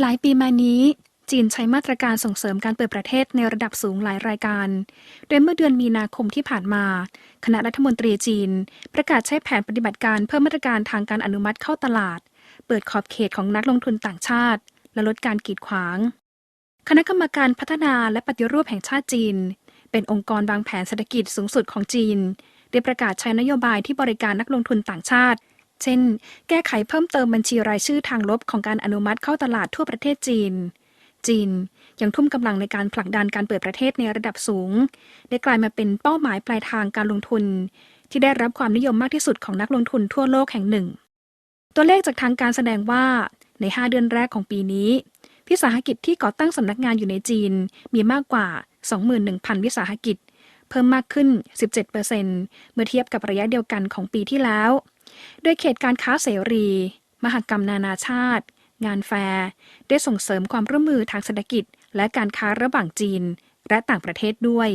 หลายปีมานี้จีนใช้มาตรการส่งเสริมการเปิดประเทศในระดับสูงหลายรายการ โดยเมื่อเดือนมีนาคมที่ผ่านมา คณะรัฐมนตรีจีน ประกาศใช้แผนปฏิบัติการเพิ่มมาตรการทางการอนุมัติเข้าตลาด เปิดขอบเขตของนักลงทุนต่างชาติ และลดการกีดขวาง คณะกรรมการพัฒนาและปฏิรูปแห่งชาติจีน เป็นองค์กรวางแผนเศรษฐกิจสูงสุดของจีน ได้ประกาศใช้นโยบายที่บริการนักลงทุนต่างชาติ เช่น แก้ไขเพิ่มเติมบัญชีรายชื่อทางลบของการอนุมัติเข้าตลาดทั่วประเทศจีน จีนยังทุ่มกำลังในการผลักดันการเปิดประเทศในระดับสูง ได้กลายมาเป็นเป้าหมายปลายทางการลงทุน ที่ได้รับความนิยมมากที่สุดของนักลงทุนทั่วโลกแห่งหนึ่ง ตัวเลขจากทางการแสดงว่าใน 5 เดือนแรกของปีนี้ วิสาหกิจที่ก่อตั้งสำนักงานอยู่ในจีนมีมากกว่า 21,000 วิสาหกิจ เพิ่มมากขึ้น 17%เมื่อเทียบกับระยะเดียวกันของปีที่แล้ว โดยเขตการค้าเสรี มหกรรมนานาชาติ งานแฟร์ ได้ส่งเสริมความร่วมมือทางเศรษฐกิจ และการค้าระหว่างจีน และต่างประเทศด้วย